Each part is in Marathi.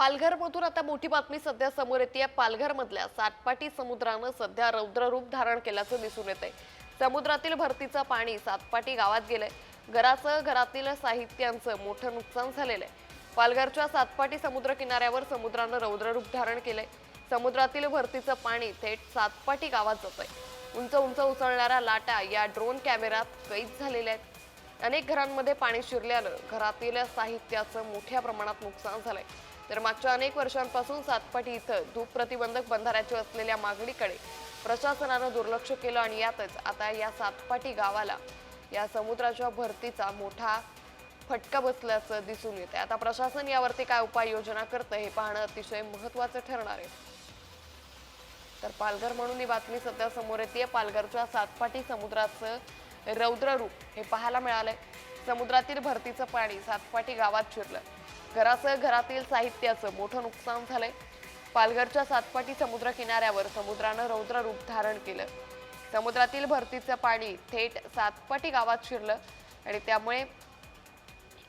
पालघरमधून आता मोठी बातमी सध्या समोर येते पालघरमधल्या सातपाटी समुद्रानं सध्या रौद्र रूप धारण केल्याचं दिसून येत आहे समुद्रातील भरतीचं पाणी सातपाटी गावात गेलंय. घराचं घरातील साहित्यांचं मोठं नुकसान झालेलं आहे. पालघरच्या सातपाटी समुद्र किनाऱ्यावर समुद्रानं रौद्र रूप धारण केलंय. समुद्रातील भरतीचं पाणी थेट सातपाटी गावात जात आहे उंच उंच उसळणाऱ्या लाटा या ड्रोन कॅमेऱ्यात कैद झालेल्या आहेत. अनेक घरांमध्ये पाणी शिरल्यानं घरातील साहित्याचं मोठ्या प्रमाणात नुकसान झालंय. तर मागच्या अनेक वर्षांपासून सातपाटी इथं धूप प्रतिबंधक बंधाऱ्याची असलेल्या मागणीकडे प्रशासनानं दुर्लक्ष केलं आणि यातच आता या सातपाटी गावाला या समुद्राच्या भरतीचा मोठा फटका बसल्याचं दिसून येते आता प्रशासन यावरती काय उपाययोजना करतं हे पाहणं अतिशय महत्वाचं ठरणार आहे. तर पालघर म्हणून ही बातमी सध्या समोर येते पालघरच्या सातपाटी समुद्राचं रौद्ररूप हे पाहायला मिळालंय. समुद्रातील भरतीचं पाणी सातपाटी गावात शिरलं. घरासह घरातील साहित्याचं मोठं नुकसान झालंय. पालघरच्या सातपाटी समुद्र किनाऱ्यावर समुद्रानं रौद्र रूप धारण केलं. समुद्रातील भरतीचं पाणी थेट सातपाटी गावात शिरलं आणि त्यामुळे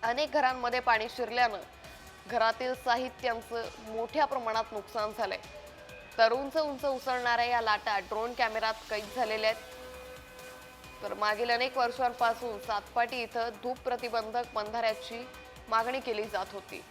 अनेक घरांमध्ये पाणी शिरल्यानं घरातील साहित्यांचं मोठ्या प्रमाणात नुकसान झालंय. तर उंच उंच उसळणाऱ्या या लाटा ड्रोन कॅमेरात कैद झालेल्या आहेत. तर मागील अनेक वर्षांपासून सातपाटी इथं धूप प्रतिबंधक बंधाऱ्याची मागणी केली जात होती.